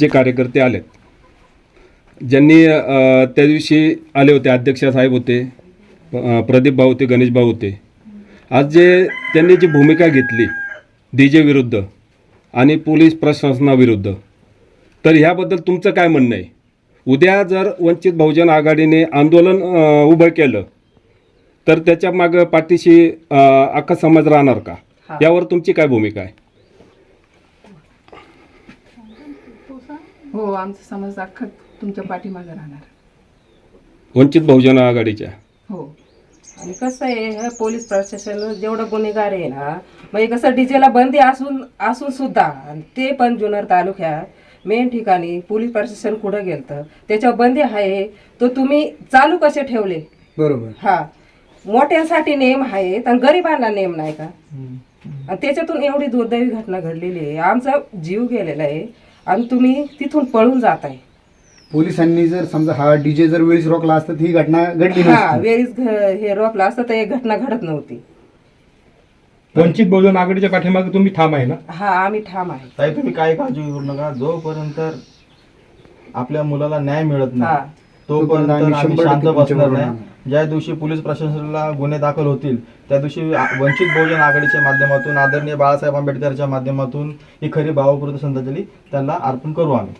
जे कार्यकर्ते आलेत. ज्यांनी त्या दिवशी आले होते अध्यक्ष साहेब होते प्रदीप भाऊ होते गणेश भाऊ होते. आज जे त्यांनी जी भूमिका घेतली डी जे विरुद्ध आणि पोलीस प्रशासनाविरुद्ध तर ह्याबद्दल तुमचं काय म्हणणं आहे? उद्या जर वंचित बहुजन आघाडीने आंदोलन उभं केलं तर त्याच्या मागं पाठीशी अख्खा समाज राहणार का. यावर तुमची काय भूमिका आहे? हो आमचा समाज अख्खा तुमच्या पाठीमागे राहणार. वंचित बहुजन आघाडीच्या. हो. आणि कसं आहे हे पोलीस प्रशासन जेवढं गुन्हेगार आहे ना म्हणजे कसं डीजेला बंदी असून असून सुद्धा आणि ते पण जुन्नर तालुक्यात मेन ठिकाणी पोलीस प्रशासन कुठं गेलतं त्याच्यावर बंदी आहे तो तुम्ही चालू कसे ठेवले? बरोबर. हा. मोठ्यांसाठी नेम आहेत आणि गरिबांना नेम नाही का? आणि त्याच्यातून एवढी दुर्दैवी घटना घडलेली आहे. आमचा जीव गेलेला आहे. आणि तुम्ही तिथून पळून जात आहे पोलिसांनी जर समजा हा डीजे जर वेळीच रोखला असता तर ही घटना घडली हा नसती. वेळीच घ- हे रोखलं असतं तर ही घटना घडत नव्हती. वंचित बहुजन आघाडीच्या पाठीमागे तुम्ही ठाम आहे ना? हा आम्ही ठाम आहे. ताई तुम्ही काय काळजी करू नका. जोपर्यंत आपल्या मुलाला न्याय मिळत हा. नाही तोपर्यंत आम्ही शांत बसणार नाही. ज्या दिवशी पोलीस प्रशासनाला गुन्हे दाखल होतील त्या दिवशी वंचित बहुजन आघाडीच्या माध्यमातून आदरणीय बाळासाहेब आंबेडकरच्या माध्यमातून ही खरी भावपूर्ण श्रद्धांजली त्यांना अर्पण करू आम्ही.